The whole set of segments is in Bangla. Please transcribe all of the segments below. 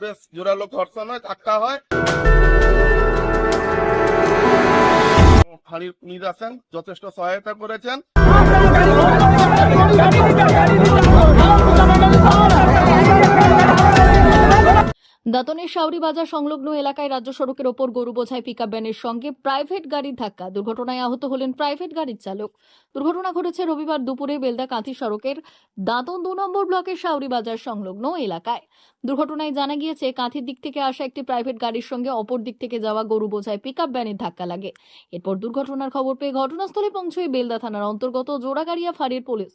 বেশ জোরালো ঘর্ষণ হয় ধাক্কা হয়। ফাঁড়ির পুলিশ আসেন যথেষ্ট সহায়তা করেছেন। দাতনের শাওরি বাজার সংলগ্ন এলাকায় রাজ্য সড়কের ওপর গরু বোঝাই পিকআপ ভ্যানের সঙ্গে প্রাইভেট গাড়ির ধাক্কা। দুর্ঘটনায় আহত হলেন প্রাইভেট গাড়ির চালক। দুর্ঘটনা ঘটেছে রবিবার দুপুরে বেলদা কাঁথি সড়কের দাঁতন দু নম্বর ব্লকের শাওরি বাজার সংলগ্ন এলাকায়। দুর্ঘটনায় জানা গিয়েছে, কাঁথির দিক থেকে আসা একটি প্রাইভেট গাড়ির সঙ্গে অপর দিক থেকে যাওয়া গরু বোঝাই পিকআপ ভ্যানের ধাক্কা লাগে। এরপর দুর্ঘটনার খবর পেয়ে ঘটনাস্থলে পৌঁছয় বেলদা থানার অন্তর্গত জোড়াগাড়িয়া ফাঁড়ির পুলিশ।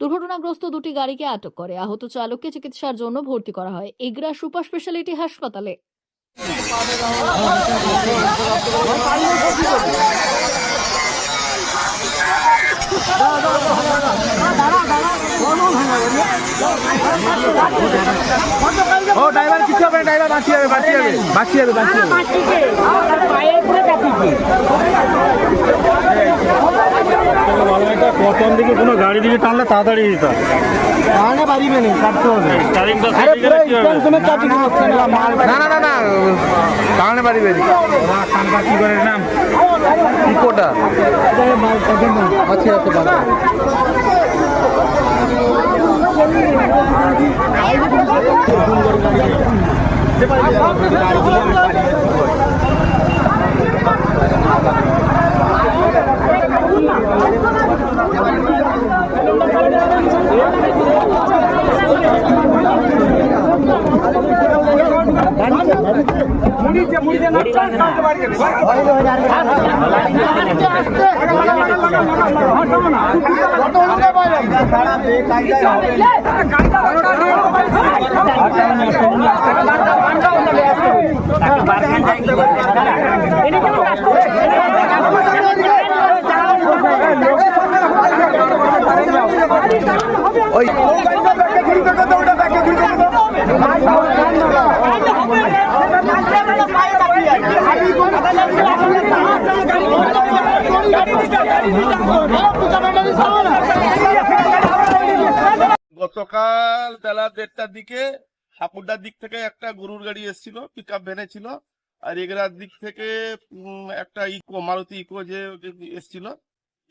দুর্ঘটনাগ্রস্ত দুটি গাড়িকে আটক করে। আহত চালককে চিকিৎসার জন্য ভর্তি করা হয়। এগরা সুপার স্পেশালিটি হাসপাতালে। ও ড্রাইভার কিছু হবে ড্রাইভার বাঁচিয়ে যাবে বাঁচিয়ে যাবে বাঁচিয়ে যাবে বাঁচিয়ে যাবে প্রথম দিকে কোনো গাড়ি দিকে টানলে তাড়াতাড়ি দিতাম তাহলে পারিবে না কাটতে হবে। আরে পুরো না না না না পারিবে কানটা কি করে নাম? ইকোটা আচ্ছা আচ্ছা বাবা গতকাল বেলা দেড়টার দিকে ঠাকুরদার দিক থেকে একটা গরুর গাড়ি এসেছিল পিক আপ ভ্যানে ছিল, আর এগরার দিক থেকে একটা ইকো মারুতি ইকো যে এসেছিল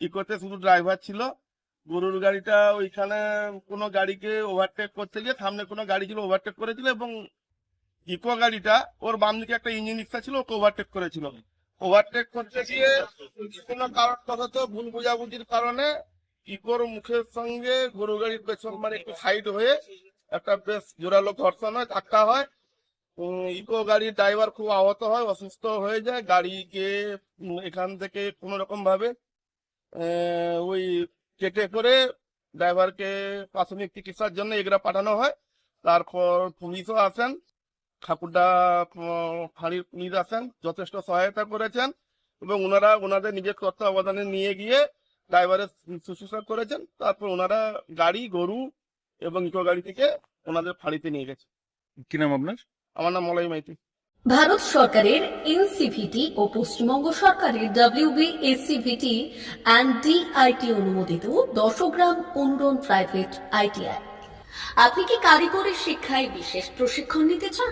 ইকোতে শুধু ড্রাইভার ছিল। গরুর গাড়িটা ওইখানে কোনো গাড়িকে ওভারটেক করতে গিয়ে সামনে কোনো গাড়ি ছিল ওভারটেক করেছিল এবং ইকো গাড়িটা, ওর বাম দিকে একটা ইঞ্জিন রিক্সা ছিল, ওকে ওভারটেক করেছিল। ওভারটেক করতে গিয়ে কোনো কারণবশত ভুল বোঝাবুঝির কারণে ইকোর মুখের সঙ্গে গরু গাড়ির পেছন মানে একটু সাইড হয়ে একটা বেশ জোরালো ঘর্ষণ হয়, ধাক্কা হয়। ইকো গাড়ির ড্রাইভার খুব আহত হয়, অসুস্থ হয়ে যায়। গাড়িকে এখান থেকে কোনো রকম ভাবে ওই কেটে করে ড্রাইভারকে প্রাথমিক চিকিৎসার জন্য এগরা পাঠানো হয়। তারপর পুলিশও আসেন। ঠাকুরদা ফাঁড়ির পুলিশ আসেন যথেষ্ট সহায়তা করেছেন এবং ওনারা ওনাদের নিজের তত্ত্বাবধানে নিয়ে গিয়ে ড্রাইভারের শুশ্রূষা করেছেন। তারপর ওনারা গাড়ি গরু এবং ইকো গাড়ি থেকে ওনাদের ফাঁড়িতে নিয়ে গেছে। কি নাম আপনার? আমার নাম মলাই মাইতি। ভারত সরকারের এনসিভিটি ও পশ্চিমবঙ্গ সরকারের ডাব্লিউবি এসসিভিটি অ্যান্ড ডিআইটি অনুমোদিত দশগ্রাম অনুরণ প্রাইভেট আইটিআই আপনি কি কারিগরি শিক্ষায় বিশেষ প্রশিক্ষণ নিতে চান?